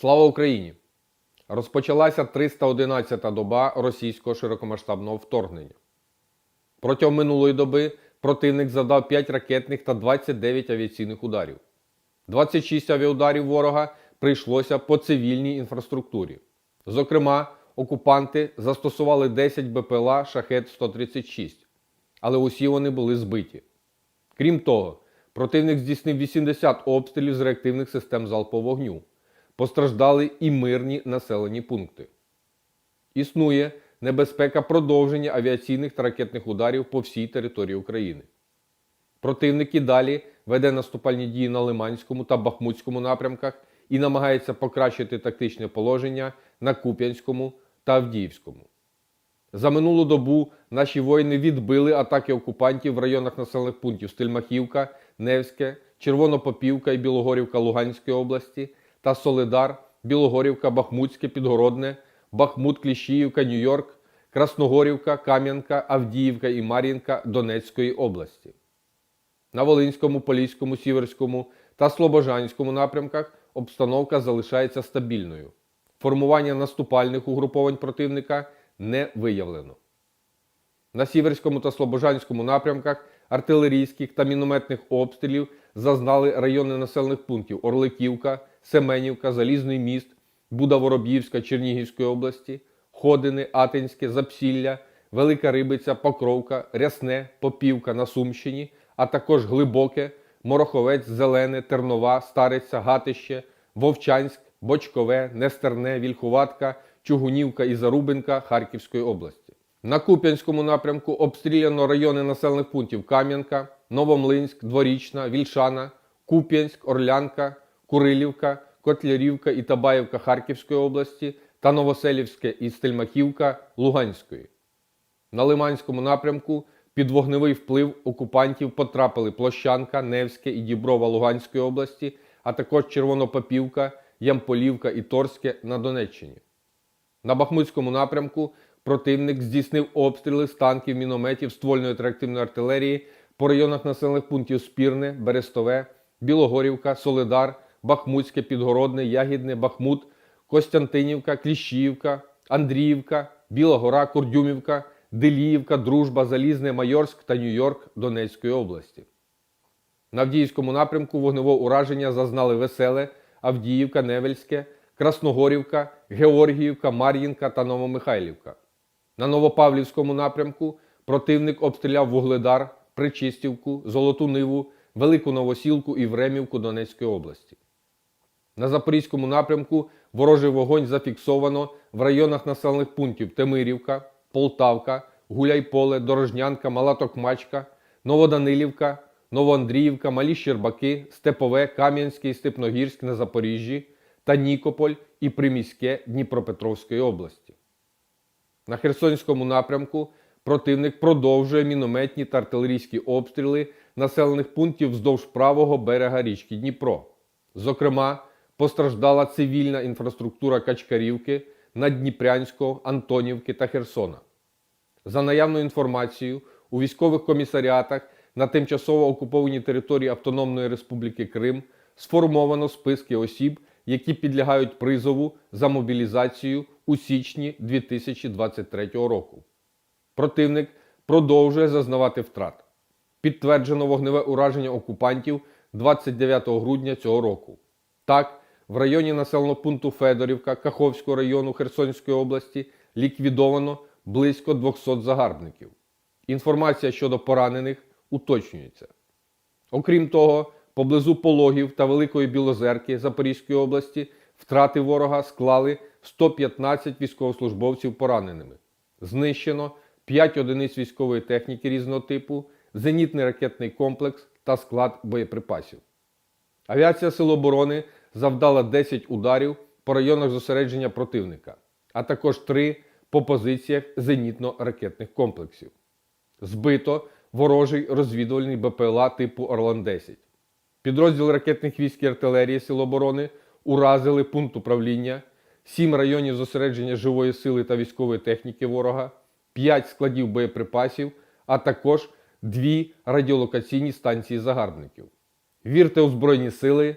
Слава Україні! Розпочалася 311-та доба російського широкомасштабного вторгнення. Протягом минулої доби противник завдав 5 ракетних та 29 авіаційних ударів. 26 авіаударів ворога прийшлося по цивільній інфраструктурі. Зокрема, окупанти застосували 10 БПЛА Шахет-136, але усі вони були збиті. Крім того, противник здійснив 80 обстрілів з реактивних систем залпового вогню. Постраждали і мирні населені пункти. Існує небезпека продовження авіаційних та ракетних ударів по всій території України. Противник і далі веде наступальні дії на Лиманському та Бахмутському напрямках і намагається покращити тактичне положення на Куп'янському та Авдіївському. За минулу добу наші воїни відбили атаки окупантів в районах населених пунктів Стельмахівка, Невське, Червонопопівка і Білогорівка Луганської області та Солидар, Білогорівка, Бахмутське, Підгородне, Бахмут, Кліщіївка, Нью-Йорк, Красногорівка, Кам'янка, Авдіївка і Мар'їнка Донецької області. На Волинському, Поліському, Сіверському та Слобожанському напрямках обстановка залишається стабільною. Формування наступальних угруповань противника не виявлено. На Сіверському та Слобожанському напрямках артилерійських та мінометних обстрілів зазнали райони населених пунктів Орликівка, Семенівка, Залізний міст, Буда-Вороб'ївська Чернігівської області, Ходини, Атинське, Запсілля, Велика Рибиця, Покровка, Рясне, Попівка на Сумщині, а також Глибоке, Мороховець, Зелене, Тернова, Стариця, Гатище, Вовчанськ, Бочкове, Нестерне, Вільхуватка, Чугунівка і Зарубинка Харківської області. На Куп'янському напрямку обстріляно райони населених пунктів Кам'янка, Новомлинськ, Дворічна, Вільшана, Куп'янськ, Орлянка, Курилівка, Котлярівка і Табаївка Харківської області та Новоселівське і Стельмахівка Луганської. На Лиманському напрямку під вогневий вплив окупантів потрапили Площанка, Невське і Діброва Луганської області, а також Червонопопівка, Ямполівка і Торське на Донеччині. На Бахмутському напрямку противник здійснив обстріли з танків, мінометів, ствольної та артилерії по районах населених пунктів Спірне, Берестове, Білогорівка, Солидар, Бахмутське, Підгородне, Ягідне, Бахмут, Костянтинівка, Кліщіївка, Андріївка, Біла Гора, Курдюмівка, Деліївка, Дружба, Залізне, Майорськ та Нью-Йорк Донецької області. На Авдіївському напрямку вогневого ураження зазнали Веселе, Авдіївка, Невельське, Красногорівка, Георгіївка, Мар'їнка та Новомихайлівка. На Новопавлівському напрямку противник обстріляв Вугледар, Причистівку, Золоту Ниву, Велику Новосілку і Времівку Донецької області. На Запорізькому напрямку ворожий вогонь зафіксовано в районах населених пунктів Темирівка, Полтавка, Гуляйполе, Дорожнянка, Мала Токмачка, Новоданилівка, Новоандріївка, Малі Щербаки, Степове, Кам'янське і Степногірськ на Запоріжжі та Нікополь і Приміське Дніпропетровської області. На Херсонському напрямку противник продовжує мінометні та артилерійські обстріли населених пунктів вздовж правого берега річки Дніпро. Зокрема, постраждала цивільна інфраструктура Качкарівки, Наддніпрянського, Антонівки та Херсона. За наявною інформацією, у військових комісаріатах на тимчасово окупованій території Автономної Республіки Крим сформовано списки осіб, які підлягають призову за мобілізацію у січні 2023 року. Противник продовжує зазнавати втрат. Підтверджено вогневе ураження окупантів 29 грудня цього року. Так, в районі населеного пункту Федорівка Каховського району Херсонської області ліквідовано близько 200 загарбників. Інформація щодо поранених уточнюється. Окрім того, поблизу Пологів та Великої Білозерки Запорізької області втрати ворога склали 115 військовослужбовців пораненими. Знищено 5 одиниць військової техніки різного типу, зенітний ракетний комплекс та склад боєприпасів. Авіація Сил оборони завдала 10 ударів по районах зосередження противника, а також 3 по позиціях зенітно-ракетних комплексів. Збито ворожий розвідувальний БПЛА типу Орлан-10. Підрозділ ракетних військ і артилерії Сил оборони уразили пункт управління, 7 районів зосередження живої сили та військової техніки ворога, 5 складів боєприпасів, а також 2 радіолокаційні станції загарбників. Вірте у Збройні Сили!